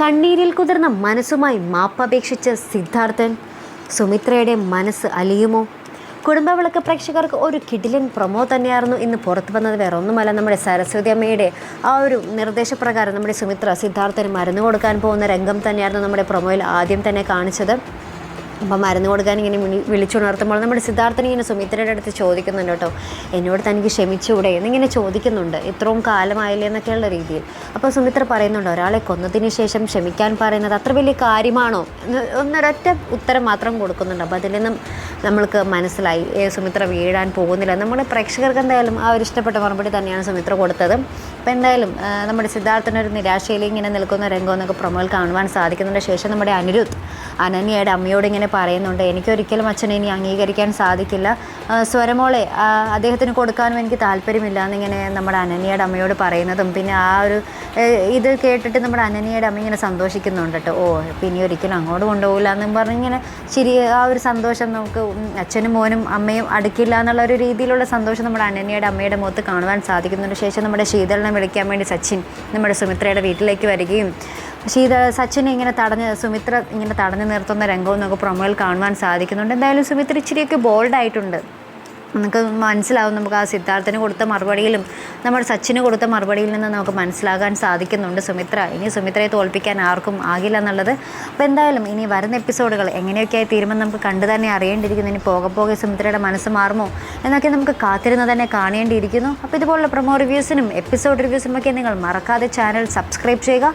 കണ്ണീരിൽ കുതിർന്ന മനസ്സുമായി മാപ്പപേക്ഷിച്ച സിദ്ധാർത്ഥൻ സുമിത്രയുടെ മനസ്സ് അലിയുമോ? കുടുംബവിളക്ക് പ്രേക്ഷകർക്ക് ഒരു കിടിലൻ പ്രൊമോ തന്നെയായിരുന്നു ഇന്ന് പുറത്തു വന്നത്. വേറെ ഒന്നുമല്ല നമ്മുടെ സരസ്വതി അമ്മയുടെ ആ ഒരു നിർദ്ദേശപ്രകാരം നമ്മുടെ സുമിത്ര സിദ്ധാർത്ഥന് മരുന്ന് കൊടുക്കാൻ പോകുന്ന രംഗം തന്നെയായിരുന്നു നമ്മുടെ പ്രൊമോയിൽ ആദ്യം തന്നെ കാണിച്ചത്. അപ്പം മരുന്ന് കൊടുക്കാൻ ഇങ്ങനെ വിളി വിളിച്ചുണർത്തുമ്പോൾ നമ്മുടെ സിദ്ധാർത്ഥൻ ഇങ്ങനെ സുമിത്രയുടെ അടുത്ത് ചോദിക്കുന്നുണ്ട് കേട്ടോ എന്നോട് തനിക്ക് ക്ഷമിച്ചുകൂടെ എന്നിങ്ങനെ ചോദിക്കുന്നുണ്ട് ഇത്രയും കാലമായില്ലേ? എന്നൊക്കെയുള്ള രീതിയിൽ. അപ്പോൾ സുമിത്ര പറയുന്നുണ്ട് ഒരാളെ കൊന്നതിന് ശേഷം ക്ഷമിക്കാൻ പറയുന്നത് അത്ര വലിയ കാര്യമാണോ? ഒന്നൊരൊറ്റ ഉത്തരം മാത്രം കൊടുക്കുന്നുണ്ട്. അപ്പോൾ അതിൽ നിന്നും നമ്മൾക്ക് മനസ്സിലായി സുമിത്ര വീഴാൻ പോകുന്നില്ല. നമ്മുടെ പ്രേക്ഷകർക്ക് എന്തായാലും ആ ഒരു ഇഷ്ടപ്പെട്ട മറുപടി തന്നെയാണ് സുമിത്ര കൊടുത്തത്. അപ്പോൾ എന്തായാലും നമ്മുടെ സിദ്ധാർത്ഥനൊരു നിരാശയിൽ ഇങ്ങനെ നിൽക്കുന്ന രംഗം എന്നൊക്കെ പ്രൊമോയിൽ കാണുവാൻ സാധിക്കുന്നതിന്റെ ശേഷം നമ്മുടെ അനിരുദ്ധ് അനന്യയുടെ അമ്മയോട് ഇങ്ങനെ പറയുന്നുണ്ട് എനിക്കൊരിക്കലും അച്ഛനെ ഇനി അംഗീകരിക്കാൻ സാധിക്കില്ല. സ്വരമോളെ അദ്ദേഹത്തിന് കൊടുക്കാനും എനിക്ക് താല്പര്യമില്ല എന്നിങ്ങനെ നമ്മുടെ അനന്യയുടെ അമ്മയോട് പറയുന്നതും പിന്നെ ആ ഒരു ഇത് കേട്ടിട്ട് നമ്മുടെ അനന്യയുടെ അമ്മ ഇങ്ങനെ സന്തോഷിക്കുന്നുണ്ട് കേട്ടോ. ഓ പിന്നെ ഒരിക്കലും അങ്ങോട്ട് കൊണ്ടുപോകില്ല എന്നും പറഞ്ഞ് ഇങ്ങനെ ശരി ആ ഒരു സന്തോഷം നമുക്ക് അച്ഛനും മോനും അമ്മയും അടുക്കില്ല എന്നുള്ള ഒരു രീതിയിലുള്ള സന്തോഷം നമ്മുടെ അനന്യയുടെ അമ്മയുടെ മുഖത്ത് കാണുവാൻ സാധിക്കുന്നുണ്ട്. ശേഷം നമ്മുടെ ശീതളിനെ വിളിക്കാൻ വേണ്ടി സച്ചിൻ നമ്മുടെ സുമിത്രയുടെ വീട്ടിലേക്ക് വരികയും ശീത സച്ചിനെ ഇങ്ങനെ തടഞ്ഞ് സുമിത്ര ഇങ്ങനെ തടഞ്ഞു നിർത്തുന്ന രംഗവും നമുക്ക് പ്രൊമോയിൽ കാണുവാൻ സാധിക്കുന്നുണ്ട്. എന്തായാലും സുമിത്ര ഇച്ചിരിയൊക്കെ ബോൾഡായിട്ടുണ്ട്. നമുക്ക് മനസ്സിലാവും നമുക്ക് ആ സിദ്ധാർത്ഥന് കൊടുത്ത മറുപടിയിലും നമ്മുടെ സച്ചിന് കൊടുത്ത മറുപടിയിൽ നിന്ന് നമുക്ക് മനസ്സിലാകാൻ സാധിക്കുന്നുണ്ട് സുമിത്ര. ഇനി സുമിത്രയെ തോൽപ്പിക്കാൻ ആർക്കും ആകില്ല എന്നുള്ളത്. അപ്പോൾ എന്തായാലും ഇനി വരുന്ന എപ്പിസോഡുകൾ എങ്ങനെയൊക്കെയായി തീരുമെന്ന് നമുക്ക് കണ്ടു തന്നെ അറിയേണ്ടിയിരിക്കുന്നു. ഇനി പോകെ പോകെ സുമിത്രയുടെ മനസ്സ് മാറുമോ എന്നൊക്കെ നമുക്ക് കാത്തിരുന്ന് തന്നെ കാണേണ്ടിയിരിക്കുന്നു. അപ്പോൾ ഇതുപോലുള്ള പ്രൊമോ റിവ്യൂസിനും എപ്പിസോഡ് റിവ്യൂസിനും ഒക്കെ നിങ്ങൾ മറക്കാതെ ചാനൽ സബ്സ്ക്രൈബ് ചെയ്യുക.